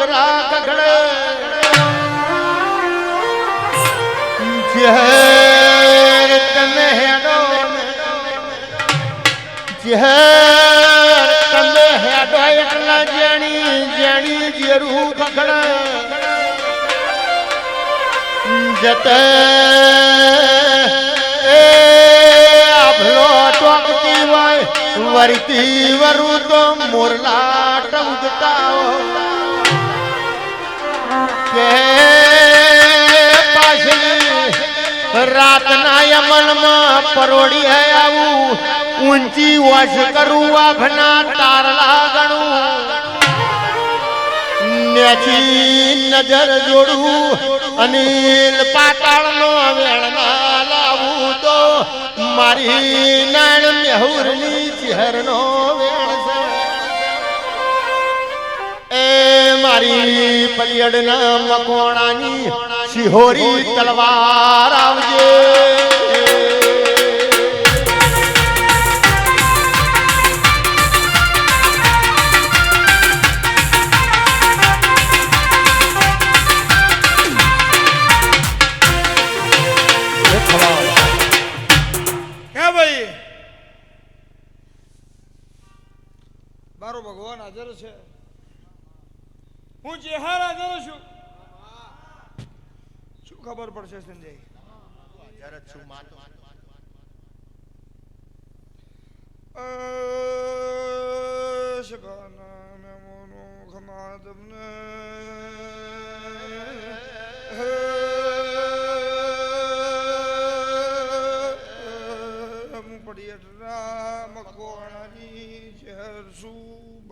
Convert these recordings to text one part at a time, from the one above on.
ડુંગરા કગડે ઝેર તમે હેડો ઝેર તમે હેડો એટલા જેણી જેણી જેરું કગડે જતે એ આભલો ટોકતી હોય વરતી વરુ તો મોરલા ટમકતા કે પાછલી રાતના યમનમાં પરોડી હે આવું. ઊંચી વશ કરું આભના તારલા ગણું. નેચી નજર જોડું, અનિલ પાતાળનો વેળના લાવું તો મારી નાણ મેહુરની ચહેરનો વેણ મારી પલિયડના મકોણાની શિહોરી તલવાર.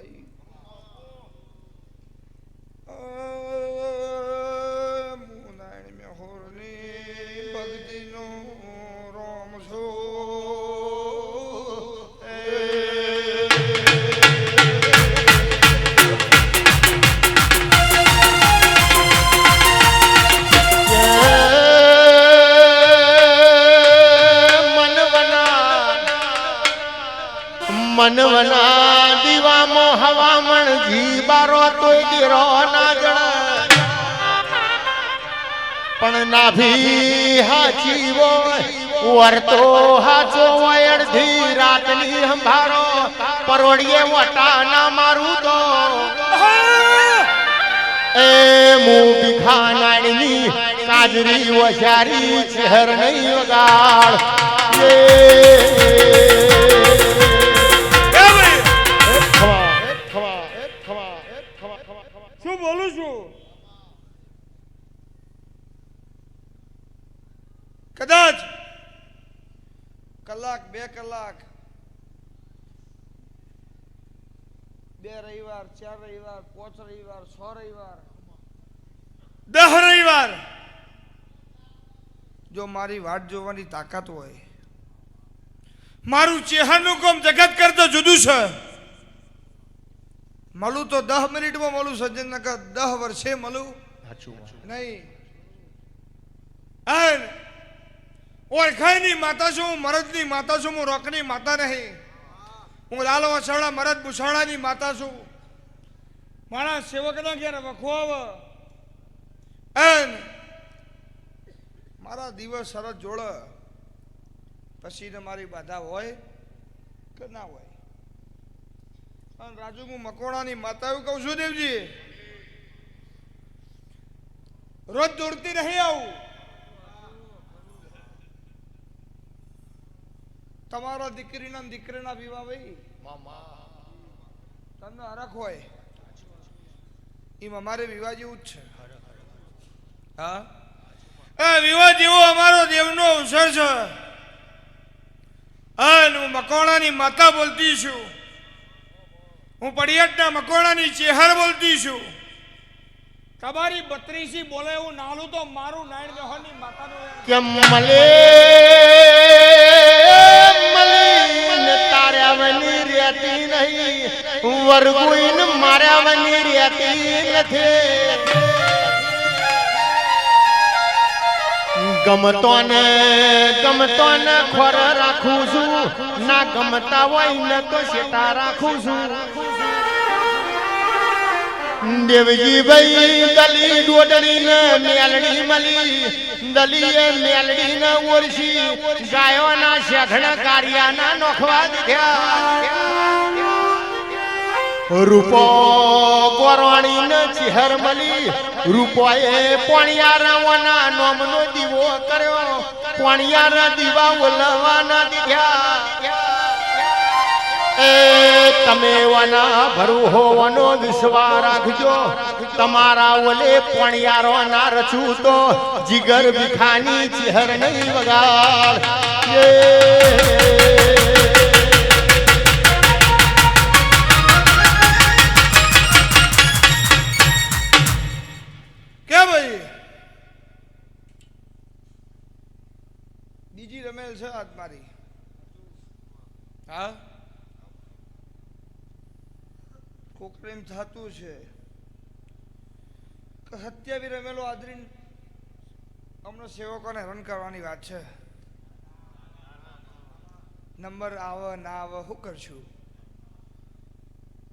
ભાઈ મુનાયણ મેહોરની ભક્તિનો રોમ છો મનવના હવામણ જીબારો તોય ગીરો ના જણા પણ નાભી હાચી હોય વરતો હાચો હોય, અડધી રાતની સંભારો પરોડીએ વટા ના મારું તો. એ મું ભીખાનાની કાજરી વસારી ચહેર નહીં વગાડ કલાક બે કલાક. બે રવિવાર ચાર રવિવાર પાંચ રવિવાર છ રવિવાર. દહ રવિવાર. જો મારી વાટ જોવાની તાકાત હોય. મારું ચેહરાનું કોમ જગત કરતો જુદું છે. મળું તો દહ મિનિટમાં મળું સજ્જન નકર દહ વર્ષે મળું. નહીં. ઓળખાયની માતા છું હું, મરદની માતા છું હું, રોકની માતા નહીં. હું લાલ વસાવડા, મરદ ભૂસાવડાની માતા છું. મારા સેવકના ઘેર વખો એન મારા દિવસ સરસ જોડ. પછી મારી બાધા હોય કે ના હોય. અને રાજુ, હું મકોડાની માતા એવું કહું છું દેવજી. રોજ દોડતી નહીં આવું. તમારા દીકરીના દીકરીના વિવાહ ભાઈ તમને હરખ હોય? એમ અમારે વિવાહ જેવું જ છે. હા? એ વિવાહ જેવો અમારો દેવનો અવસર છે. હા હું મકોણાની માતા બોલતી છું. હું પડિયાટના મકોણાની ચેહર બોલતી છું. તમારી બત્રીસી બોલે એવું નાલું તો મારું નાયણ બેહોની માતાનું કેમ મલે વરગુઈન માર્યાવની રહેતી નથી ગમતો ને ગમતો ને ખોર રાખું છું. ના ગમતા હોય ને તો શેટા રાખું છું. દેવજી ભાઈ દલી ડોડણી ને મેલડી મલી. દલીએ મેલડી ને ઓરસી. ગાયોના શેઠણ કાર્યાના નોખવા દીધા. રૂપો ગોરવાણી ને ચિહર મલી રૂપોએ પોણિયારાઓના નોમનો દીવો કર્યો. પોણિયારા દીવા ઓલવાના દીધા એ તમે વના ભરું હોવાનો વિશ્વાસ રાખજો. તમારા ઓલે પોણિયારો ના રચું તો જીગર ભીખાની ચિહર નહીં વગાડ. બીજી રમેલ છે આજ મારી. હા? કોકરે એમ થતું છે હત્યા બી રમેલો આદરીને હમણાં સેવકોને રન કરવાની વાત છે. નંબર આવે, ના આવે શું કરશું?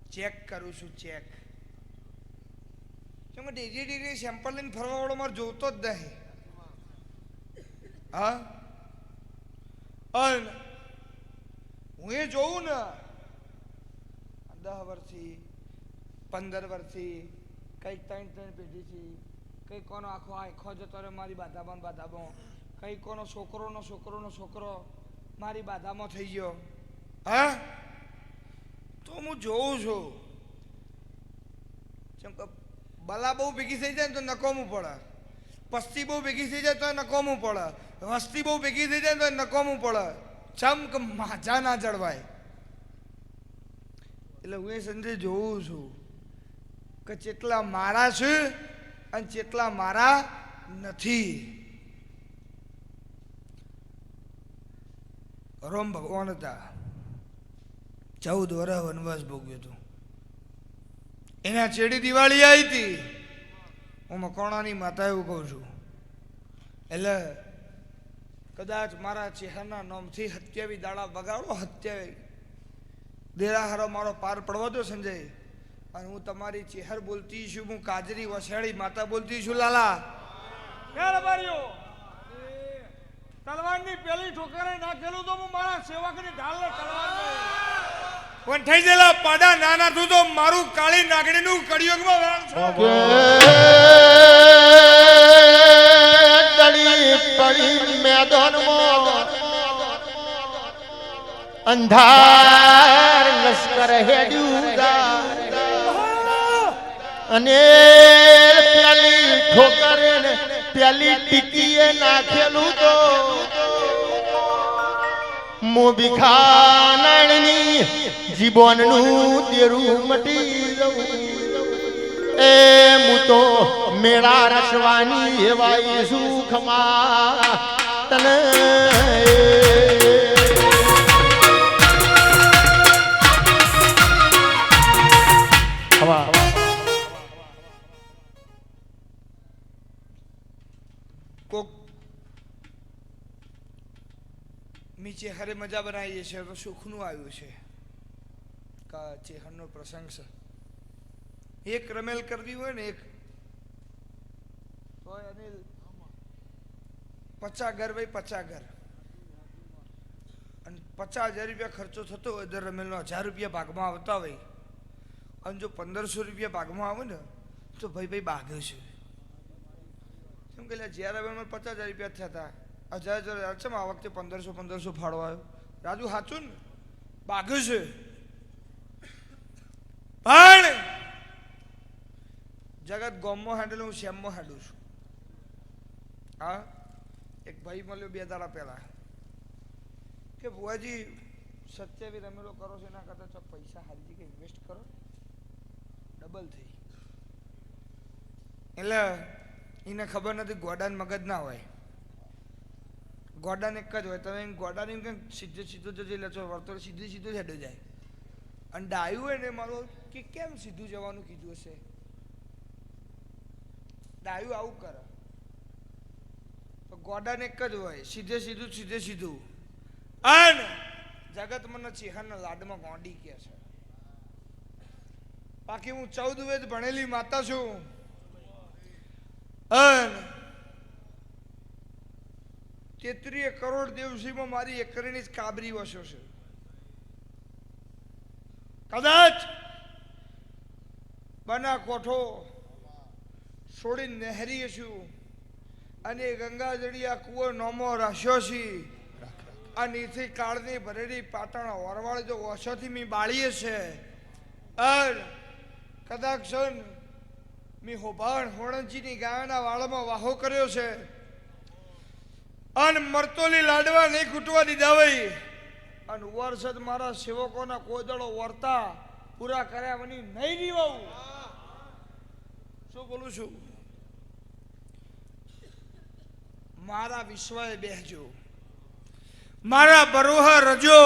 ચેક કરું છું, ચેક. કેમ ડીજી ડીજી સેમ્પલ લઈને ફરવા વાળો મારે જોતો જ નહીં. હા? અન હું એ જોઉં ને દસ વર્ષથી, પંદર વર્ષથી, કંઈક ત્રણ ત્રણ પેઢીથી કઈ કોનો આખો આખો જતો રહ્યો મારી બાધામાં બાધામાં કઈ કોનો છોકરોનો છોકરોનો છોકરો મારી બાધામાં થઈ ગયો. હા? તો હું જોઉં છું. જેમ કે બલા બહુ ભેગી થઈ જાય ને તો નકોમું પડે. પસ્તી બહુ ભેગી થઈ જાય તો નકોમું પડે. વસ્તી બહુ ભેગી થઈ જાય તો નકોમું પડે. ચમક માજા ના જળવાય. એટલે હું એ સંજય જોઉં છું કે જેટલા મારા છે અને જેટલા મારા નથી. રોમ ભગવાન હતા. ચૌદ વર્ષ વનવાસ ભોગવ્યો હતો. એના ચેડી દિવાળી આવી હતી. હું મકોણાની માતા એવું કહું છું. એટલે કદાચ મારા ચહેરાના નામથી હત્યાવી દાડા બગાડો હત્યાવી. દેરાહારો મારો પાર પડવા દો સંજય. અને હું તમારી ચેહર બોલતી છું, હું કાજરી વસેડી માતા બોલતી છું, લાલા. તલવારની પેલી ઠોકરે નાખેલું તો હું મારા સેવકની ઢાલને તલવાર થઈ ગયેલા પાડા નાના તું તો મારું કાળી નાગણીનું કળિયુગમાં વરણ મેદાનમાં. અંધાર લશ્કર હેડ્યું અને પેલી ઠોકર પેલી ટીકીએ નાખેલું તો. મોબીખાનની જીવનનું તેરું મટી જવું. એ હું તો મેળા રસવાની એવાય સુખમાં તને નીચે ચેહરે મજા બનાવીએ છે તો સુખનું આવ્યું છે. કા ચેહનનો પ્રસંગ છે એક રમેલ કરવી હોય ને એક અનિલ પચાસ ઘર ભાઈ પચાસ ઘર અને પચાસ હજાર રૂપિયા ખર્ચો થતો હોય દર રમેલનો હજાર રૂપિયા ભાગમાં આવતા હોય અને જો પંદરસો રૂપિયા ભાગમાં આવે ને તો ભાઈ ભાઈ બાગ્યો છે કેમ કે જ્યારે હવે મને પચાસ હજાર રૂપિયા થયા હતા હજાર હજાર છે આ વખતે પંદરસો પંદરસો ફાળો આવ્યો રાજુ સાચું ને બાગ્યો છે પણ જગત ગોમમાં હેન્ડલ હું શ્યામમાં હાંડું છું. હા? એક ભાઈ મળ્યો બે દાડા પહેલા. કે ભુવાજી સત્યાવી રમેલો કરો છો, એના કરતાં તો પૈસા હારી કે ઇન્વેસ્ટ કરો. ડબલ થઈ. એટલે એને ખબર નથી ગોડાન મગજ ના હોય. ગોડાન એક જ હોય. તમે ગોડાન એમ કંઈક સીધો સીધો જજે એટલે છો વર્તુળ સીધું સીધું હેડો જાય. અને ડાયું હોય ને મારો કે કેમ સીધું જવાનું કીધું હશે? ડાયું આવું કરે. તો એક જ હોય, સીધે સીધું સીધે સીધું. અન જગત મને ચિહનના લાડમાં ગોંડી કે છે. બાકી હું ચૌદ વેદ ભણેલી માતા છું. અન તેત્રીય કરોડ દિવસીમાં મારી એકરીની જ કાબરી વસ્યો છે. કદાચ બના કોઠો છોડી નહેરીએ છું અને ગંગા આ કુવો નોમો રાખ્યો છી. આ નીથી કાળની ભરેલી પાટણ વરવાળ જો વર્ષોથી મી બાળીએ છે. અર કદાચ મી હોભાણ હોણજીની ગાયના વાળમાં વાહો કર્યો છે. અન મરતોલી લાડવા નહીં ખૂટવા દીધા ભાઈ અન વરસદ મારા સેવકોના કોદળો વર્તા પૂરા કર્યા વની નહીં દીવાવું શું બોલું છું? મારા વિશ્વએ બેહજો. મારા બરોહા રજો.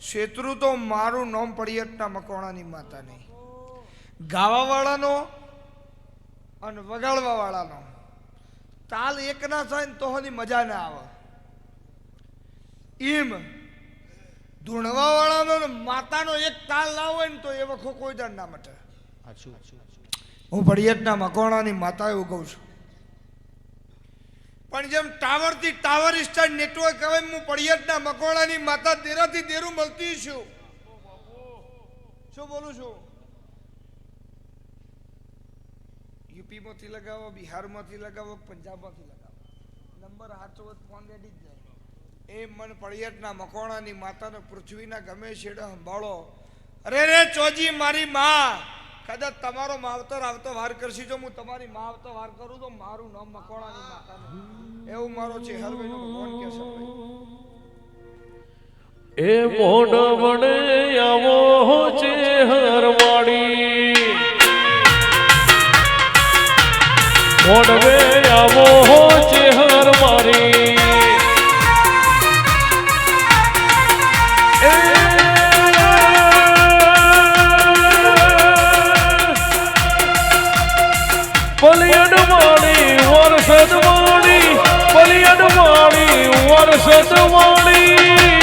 શેત્રુ તો મારું નામ પડિયટના મકોણાની માતા નહીં ગાવાવાળાનો અને વગાડવા વાળાનો તાલ એક ના થાય ને તો હજી મજા ના આવે. એમ ધૂણવા વાળાનો માતાનો એક તાલ ના હોય ને તો એ વખો કોઈ દંડ ના મટે હું ભડિયતના મકોણાની માતા એવું કહું છું. પણ જેમ ટાવરથી ટાવર સ્ટાર નેટવર્ક હવે હું પડિયતના મકોણાની માતા દેરાથી દેરું મળતી છું. શું બોલું છું? યુપીમાંથી લગાવો, બિહારમાંથી લગાવો, પંજાબમાંથી લગાવો. નંબર હાથો ફોન રેડી જ જાય. એ મન પડિયતના મકોણાની માતાને પૃથ્વીના ગમે છેડે સંભાળો. અરે રે ચોજી મારી માં કદાચ તમારો માવતર આવતો વાર કરશી. જો હું તમારી માં વાર કરું તો મારું નામ મકોડાની માતાનું એવું મારો છે હરવેનો ભગવાન કે છે એ મોડ વડે આવો છે હરવાડી મોઢવે આવો છે હરવાડી વાળી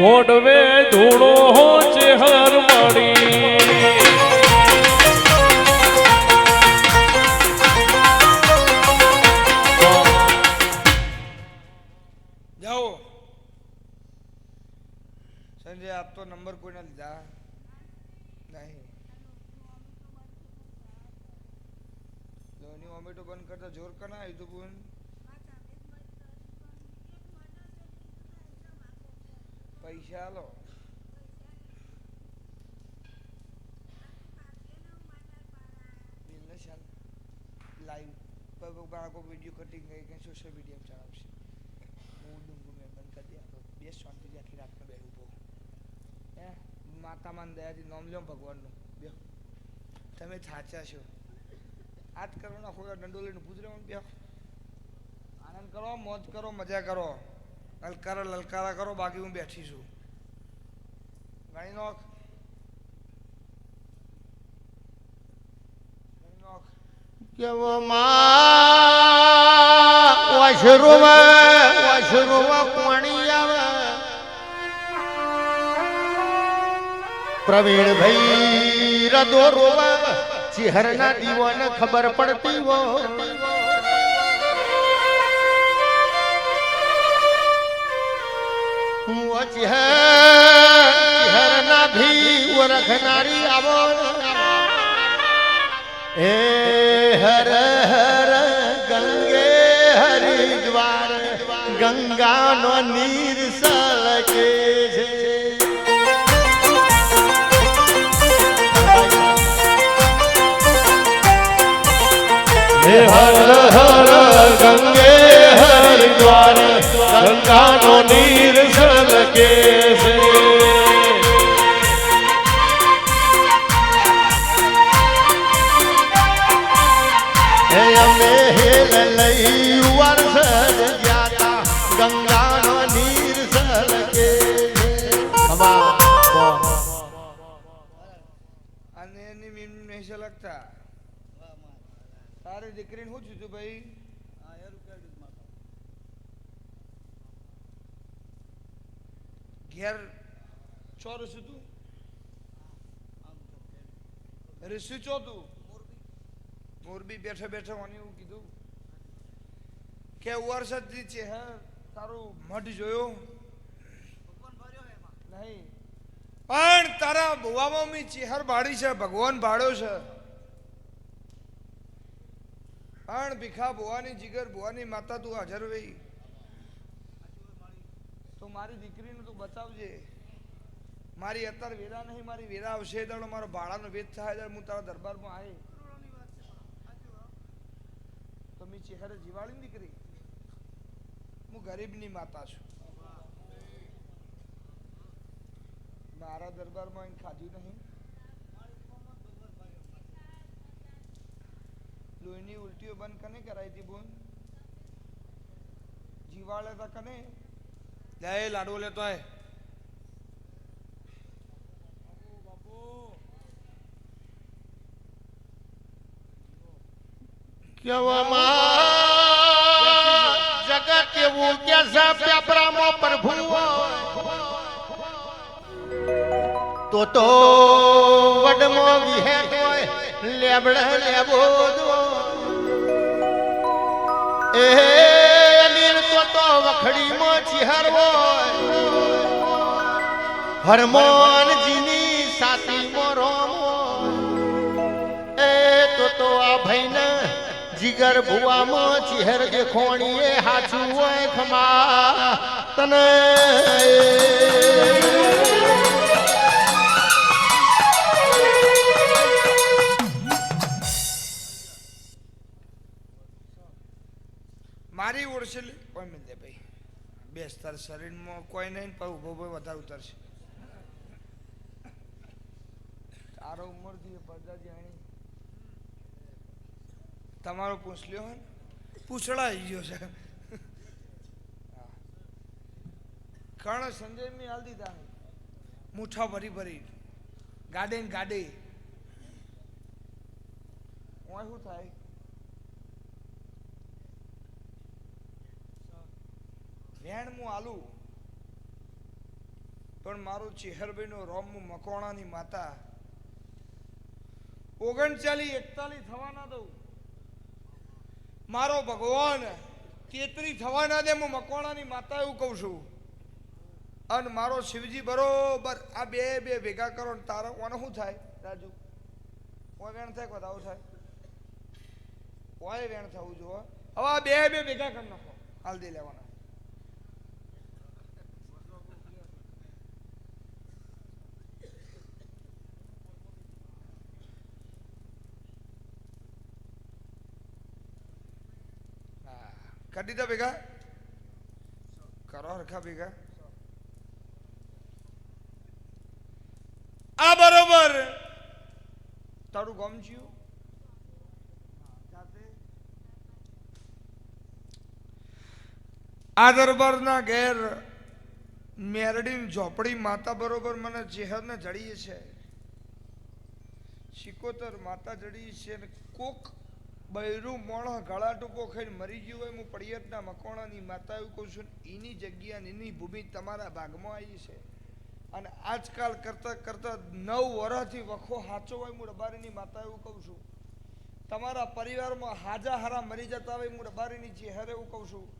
મોડવે ધૂળો હો ચેહર માળી જાઓ. સંજય, આપ તો નંબર કોઈને લીધા? નહીં. લોની ઓમેટો બંધ કરતા જોર કના આવ્યું તું બોન પૈસા આલો. બિલને લાઈવ પર બાળકો વીડિયો કટિંગ કરી કે સોશિયલ મીડિયા ચલાવશે હું ડુંગું મેં બંધ કરી દે બે શાંતિથી આખી રાતનો બેઠું ઊભો હે? માતા માન દયાથી નોમ લ્યો ભગવાનનું. બે તમે થાચા છો. આજ કરો ના કોઈ દંડો લઈને પૂછ રહ્યો બે આનંદ કરો, મોજ કરો, મજા કરો. લલકારા લલકારા કરો, બાકી હું બેઠી છું. ગણી નોખ. વશરૂમ વશરૂમ પાણી આવે. પ્રવીણ ભાઈ રદો રોવ ચિહરના દીવાને ખબર પડતી હો ચિહર ચિહરના ભી ઓળખનારી આવો ને હે હર હર ગંગે હરિદ્વાર, ગંગાનો નીર સલકે છે. હર હર ગંગે હરિદ્વાર ગંગાનો નીર સલકે છે હે અમે હેલ લઈ વરસદ જાતા ગંગાનો નીર સલકે અને એની મીમ નહીં તારી દીકરીને શું થયું ભાઈ? ઘેર ચોરસ તું? ઋષિ ચો તું? મોરબી બેઠે બેઠે મને એવું કીધું કે વર્ષથી છે હે તારું મઢ જોયો? નહીં. પણ તારા ભુવામાં મી ચેહર ભાડી છે ભગવાન ભાડ્યો છે. પણ ભીખા ભુવાની જીગર ભુવાની માતા તું હાજર રહી તો મારી દીકરીને તું બચાવજે. મારી અત્યારે વેરા નહીં, મારી વેરા આવશે તો મારો ભાડાનો વેદ થાય ત્યારે હું તારા દરબારમાં આવી તો મેં ચહેરે જીવાડી દીકરી. હું ગરીબની માતા છું. મારા દરબારમાં અહીં ખાધું નહીં. લોહીની ઉલટીઓ બંધ કને કરાવી હતી બોન? જીવાળે તા કને? લે લાડુ લેતો આય. કેવામાં જગત એવું કે છે પેપરામાં પ્રભુ તો તો વડમો વિહે હોય લેબડે લેબો દો એ તો વખડીમાં ચિહર હોય. હરમોનજીની સાતીમાં મોરો એ તો તો આ ભાઈને જીગર ભુવામાં ચિહર દેખોણીએ હાચું હોય ખમા તને. મારી ઓળશે ઓય મિલ ભાઈ. બેસ તાર શરીરમાં કોઈ નહીં, પણ ઊભો ભાઈ વધારે ઉતરશે. તારો ઉંમરથી પડદા જાણી તમારો પૂછલ્યો હોય ને આવી ગયો છે. કર્ણ સંજય મેં હાલ દીધા મુઠ્ઠા ભરી ભરી. ગાડે ને ગાડે. હું શું થાય? હું આલુ. પણ મારું ચેહરભાઈનું રોમ મકોણાની માતા. ઓગણચાલી એકતાલી થવા ના દઉં. મારો ભગવાન તેતરી થવા ના દે, હું મકવાણાની માતા એવું કહું છું. અને મારો શિવજી બરોબર આ બે બે ભેગા કરો ને તારા કોને શું થાય? રાજુ કોઈ વેણ થાય આવું થાય? કોઈ વેણ થવું જો હવે આ બે બે ભેગા કરી નાખો. હાલ દે લેવાના. દીધા ભેગા કરો હરખા ભેગા આ બરોબર તારું ગમ થયું આ દરબારના ઘેર મેરડી ઝોપડી માતા બરોબર મને ચેહરને જડીએ છે સિકોતર માતા જડી છે ને કોક બૈરું મોણ ગળા ટૂંકો ખાઈને મરી ગયું હોય, હું પડિયતના મકોણાની માતા એવું કહું છું એની જગ્યા એની ભૂમિ તમારા ભાગમાં આવી છે. અને આજકાલ કરતા કરતા નવ વર્ષથી વખો હાચો હોય, હું રબારીની માતા એવું કહું છું. તમારા પરિવારમાં હાજા હારા મરી જતા હોય, હું રબારીની ચહેરે એવું કહું છું.